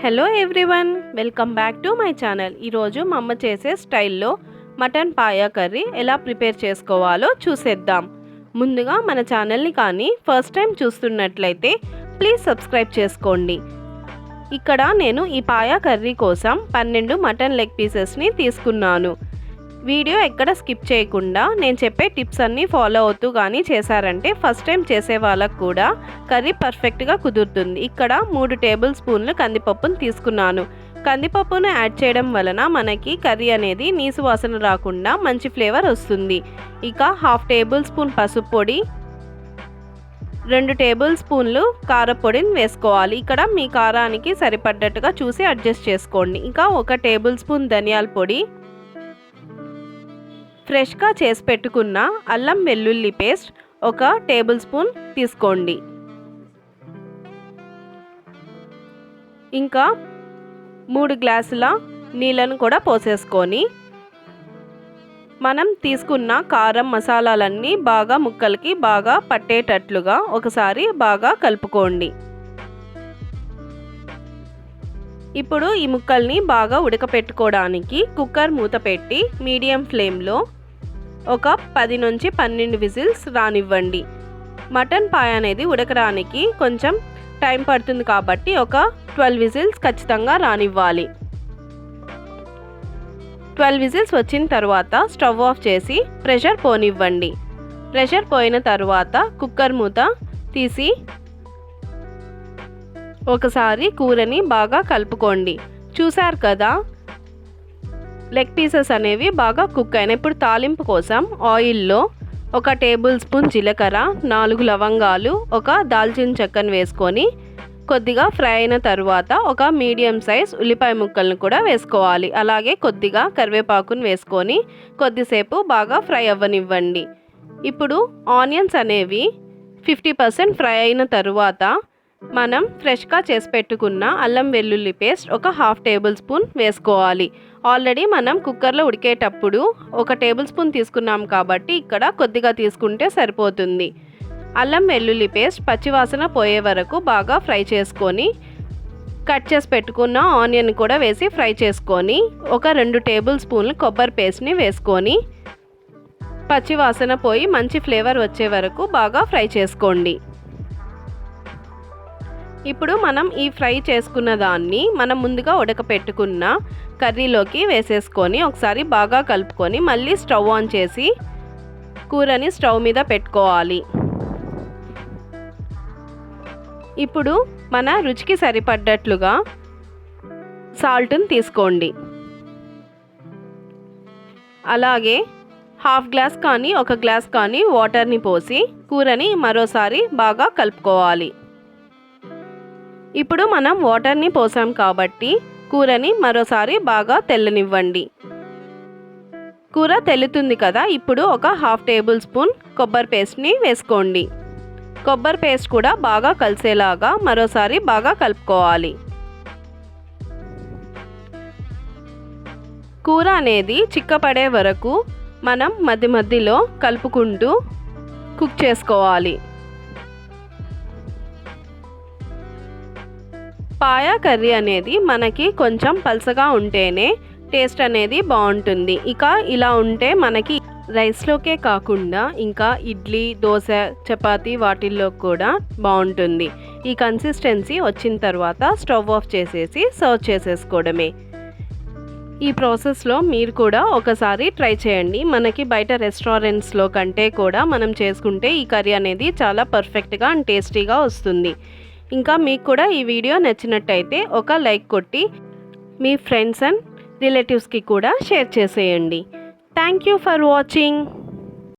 Hello everyone welcome back to my channel ఈరోజు మా అమ్మ చేసే స్టైల్లో మటన్ పాయా కర్రీ ఎలా ప్రిపేర్ చేసుకోవాలో చూసేద్దాం. ముందుగా మన ఛానల్ని కానీ ఫస్ట్ టైం చూస్తున్నట్లయితే ప్లీజ్ సబ్స్క్రైబ్ చేసుకోండి. ఇక్కడ నేను ఈ పాయా కర్రీ కోసం పన్నెండు మటన్ లెగ్ పీసెస్ని తీసుకున్నాను. వీడియో ఎక్కడ స్కిప్ చేయకుండా నేను చెప్పే టిప్స్ అన్నీ ఫాలో అవుతూ కానీ చేశారంటే ఫస్ట్ టైం చేసే వాళ్ళకు కూడా కర్రీ పర్ఫెక్ట్గా కుదురుతుంది. ఇక్కడ మూడు టేబుల్ స్పూన్లు కందిపప్పును తీసుకున్నాను. కందిపప్పును యాడ్ చేయడం వలన మనకి కర్రీ అనేది నీసు వాసన రాకుండా మంచి ఫ్లేవర్ వస్తుంది. ఇక హాఫ్ టేబుల్ స్పూన్ పసుపు పొడి రెండు టేబుల్ స్పూన్లు కారపొడిని వేసుకోవాలి. ఇక్కడ మీ కారానికి సరిపడ్డట్టుగా చూసి అడ్జస్ట్ చేసుకోండి. ఇంకా ఒక టేబుల్ స్పూన్ ధనియాల పొడి ఫ్రెష్గా చేసి పెట్టుకున్న అల్లం వెల్లుల్లి పేస్ట్ ఒక టేబుల్ స్పూన్ తీసుకోండి. ఇంకా మూడు గ్లాసుల నీళ్ళను కూడా పోసేసుకొని మనం తీసుకున్న కారం మసాలాలన్నీ బాగా ముక్కలకి బాగా పట్టేటట్లుగా ఒకసారి బాగా కలుపుకోండి. ఇప్పుడు ఈ ముక్కల్ని బాగా ఉడకపెట్టుకోవడానికి కుక్కర్ మూత పెట్టి మీడియం ఫ్లేమ్లో ఒక పది నుంచి పన్నెండు విజిల్స్ రానివ్వండి. మటన్ పాయ అనేది ఉడకడానికి కొంచెం టైం పడుతుంది కాబట్టి ఒక ట్వెల్వ్ విజిల్స్ ఖచ్చితంగా రానివ్వాలి. ట్వెల్వ్ విజిల్స్ వచ్చిన తర్వాత స్టవ్ ఆఫ్ చేసి ప్రెషర్ పోనివ్వండి. ప్రెషర్ పోయిన తర్వాత కుక్కర్ మూత తీసి ఒకసారి కూరని బాగా కలుపుకోండి. చూశారు కదా? లెగ్ పీసెస్ అనేవి బాగా కుక్ అయినాయి. ఇప్పుడు తాలింపు కోసం ఆయిల్లో ఒక టేబుల్ స్పూన్ జీలకర్ర నాలుగు లవంగాలు ఒక దాల్చిన చెక్కను వేసుకొని కొద్దిగా ఫ్రై అయిన తర్వాత ఒక మీడియం సైజ్ ఉల్లిపాయ ముక్కలను కూడా వేసుకోవాలి. అలాగే కొద్దిగా కరివేపాకును వేసుకొని కొద్దిసేపు బాగా ఫ్రై అవ్వనివ్వండి. ఇప్పుడు ఆనియన్స్ అనేవి ఫిఫ్టీ పర్సెంట్ ఫ్రై అయిన తరువాత మనం ఫ్రెష్గా చేసి పెట్టుకున్న అల్లం వెల్లుల్లి పేస్ట్ ఒక హాఫ్ టేబుల్ స్పూన్ వేసుకోవాలి. ఆల్రెడీ మనం కుక్కర్లో ఉడికేటప్పుడు ఒక టేబుల్ స్పూన్ తీసుకున్నాం కాబట్టి ఇక్కడ కొద్దిగా తీసుకుంటే సరిపోతుంది. అల్లం వెల్లుల్లి పేస్ట్ పచ్చివాసన పోయే వరకు బాగా ఫ్రై చేసుకొని కట్ చేసి పెట్టుకున్న ఆనియన్ కూడా వేసి ఫ్రై చేసుకొని ఒక రెండు టేబుల్ స్పూన్లు కొబ్బరి పేస్ట్ని వేసుకొని పచ్చివాసన పోయి మంచి ఫ్లేవర్ వచ్చే వరకు బాగా ఫ్రై చేసుకోండి. ఇప్పుడు మనం ఈ ఫ్రై చేసుకున్న దాన్ని మనం ముందుగా ఉడకపెట్టుకున్న కర్రీలోకి వేసేసుకొని ఒకసారి బాగా కలుపుకొని మళ్ళీ స్టవ్ ఆన్ చేసి కూరని స్టవ్ మీద పెట్టుకోవాలి. ఇప్పుడు మన రుచికి సరిపడ్డట్లుగా సాల్ట్ని తీసుకోండి. అలాగే హాఫ్ గ్లాస్ కానీ ఒక గ్లాస్ కానీ వాటర్ని పోసి కూరని మరోసారి బాగా కలుపుకోవాలి. ఇప్పుడు మనం వాటర్ని పోసాం కాబట్టి కూరని మరోసారి బాగా తెల్లనివ్వండి. కూర తెల్లుతుంది కదా ఇప్పుడు ఒక హాఫ్ టేబుల్ స్పూన్ కొబ్బరి పేస్ట్ని వేసుకోండి. కొబ్బరి పేస్ట్ కూడా బాగా కలిసేలాగా మరోసారి బాగా కలుపుకోవాలి. కూర అనేది చిక్కపడే వరకు మనం మధ్య మధ్యలో కలుపుకుంటూ కుక్ చేసుకోవాలి. పాయా కర్రీ అనేది మనకి కొంచెం పలసగా ఉంటేనే టేస్ట్ అనేది బాగుంటుంది. ఇక ఇలా ఉంటే మనకి రైస్లోకే కాకుండా ఇంకా ఇడ్లీ దోశ చపాతి వాటిల్లో కూడా బాగుంటుంది. ఈ కన్సిస్టెన్సీ వచ్చిన తర్వాత స్టవ్ ఆఫ్ చేసేసి సర్వ్ చేసేసుకోవడమే. ఈ ప్రాసెస్లో మీరు కూడా ఒకసారి ట్రై చేయండి. మనకి బయట రెస్టారెంట్స్లో కంటే కూడా మనం చేసుకుంటే ఈ కర్రీ అనేది చాలా పర్ఫెక్ట్గా అండ్ టేస్టీగా వస్తుంది. ఇంకా మీకు కూడా ఈ వీడియో నచ్చినట్టయితే ఒక లైక్ కొట్టి మీ ఫ్రెండ్స్ అండ్ రిలేటివ్స్కి కూడా షేర్ చేసేయండి. Thank you for watching